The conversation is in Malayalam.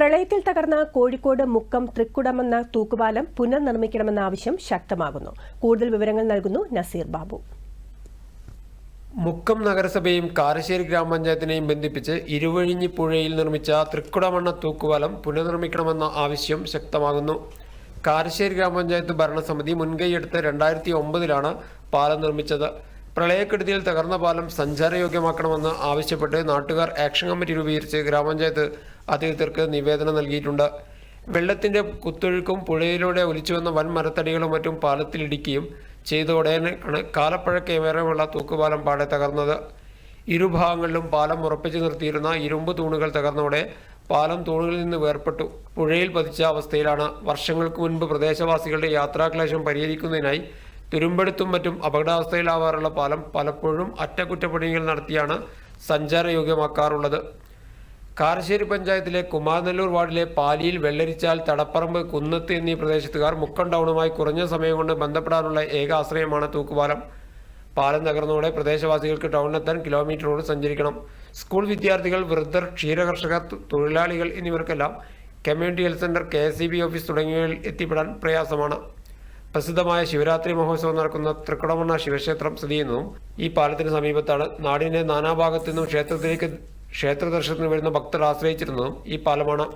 പ്രളയത്തിൽ തകർന്ന കോഴിക്കോട് മുക്കം തൃക്കുടമെന്ന തൂക്കുപാലം പുനർനിർമ്മിക്കണമെന്ന ആവശ്യം ശക്തമാകുന്നു. കൂടുതൽ വിവരങ്ങൾ നൽകുന്നു നസീർ ബാബു. മുക്കം നഗരസഭയും കാരശ്ശേരി ഗ്രാമപഞ്ചായത്തിനെയും ബന്ധിപ്പിച്ച് ഇരുവഴിഞ്ഞി പുഴയിൽ നിർമ്മിച്ച തൃക്കുടമണ്ണ തൂക്കുപാലം പുനർനിർമ്മിക്കണമെന്ന ആവശ്യം ശക്തമാകുന്നു. കാരശ്ശേരി ഗ്രാമപഞ്ചായത്ത് ഭരണസമിതി മുൻകൈയെടുത്ത് രണ്ടായിരത്തി ഒമ്പതിലാണ് പാലം നിർമ്മിച്ചത്. പ്രളയക്കെടുതിയിൽ തകർന്ന പാലം സഞ്ചാരയോഗ്യമാക്കണമെന്ന് ആവശ്യപ്പെട്ട് നാട്ടുകാർ ആക്ഷൻ കമ്മിറ്റി രൂപീകരിച്ച് ഗ്രാമപഞ്ചായത്ത് അധികൃതർക്ക് നിവേദനം നൽകിയിട്ടുണ്ട്. വെള്ളത്തിന്റെ കുത്തൊഴുക്കും പുഴയിലൂടെ ഒലിച്ചുവന്ന വൻ മരത്തടികളും മറ്റും പാലത്തിലിടിക്കുകയും ചെയ്തോടെയാണ് കാലപ്പഴക്കമേറെയുള്ള തൂക്കുപാലം പാടെ തകർന്നത്. ഇരുഭാഗങ്ങളിലും പാലം ഉറപ്പിച്ചു നിർത്തിയിരുന്ന ഇരുമ്പ് തൂണുകൾ തകർന്നതോടെ പാലം തൂണുകളിൽ നിന്ന് വേർപെട്ടു പുഴയിൽ പതിച്ച അവസ്ഥയിലാണ്. വർഷങ്ങൾക്ക് മുൻപ് പ്രദേശവാസികളുടെ യാത്രാക്ലേശം പരിഹരിക്കുന്നതിനായി തുരുമ്പെടുത്തും മറ്റും അപകടാവസ്ഥയിലാവാറുള്ള പാലം പലപ്പോഴും അറ്റകുറ്റപ്പണികൾ നടത്തിയാണ് സഞ്ചാരയോഗ്യമാക്കാറുള്ളത്. കാരശ്ശേരി പഞ്ചായത്തിലെ കുമാരനെല്ലൂർ വാർഡിലെ പാലിയിൽ വെള്ളരിച്ചാൽ തടപ്പറമ്പ് കുന്നത്ത് എന്നീ പ്രദേശത്തുകാർ മുക്കം ടൗണുമായി കുറഞ്ഞ സമയം കൊണ്ട് ബന്ധപ്പെടാനുള്ള ഏക ആശ്രയമാണ് തൂക്കുപാലം. പാലം തകർന്നതോടെ പ്രദേശവാസികൾക്ക് ടൗണിലെത്താൻ കിലോമീറ്ററോട് സഞ്ചരിക്കണം. സ്കൂൾ വിദ്യാർത്ഥികൾ വൃദ്ധർ ക്ഷീരകർഷകർ തൊഴിലാളികൾ എന്നിവർക്കെല്ലാം കമ്മ്യൂണിറ്റി ഹെൽത്ത് സെന്റർ കെ ഓഫീസ് തുടങ്ങിയവയിൽ എത്തിപ്പെടാൻ പ്രയാസമാണ്. പ്രസിദ്ധമായ ശിവരാത്രി മഹോത്സവം നടക്കുന്ന തൃക്കുടമണ്ണ ശിവക്ഷേത്രം സ്ഥിതി ചെയ്യുന്നതും ഈ പാലത്തിന് സമീപത്താണ് നാടിന്റെ നാനാഭാഗത്തു നിന്നും ക്ഷേത്രത്തിലേക്ക് ക്ഷേത്ര ദർശനത്തിന് വരുന്ന ഭക്തർ ആശ്രയിച്ചിരുന്നതും ഈ പാലമാണ്.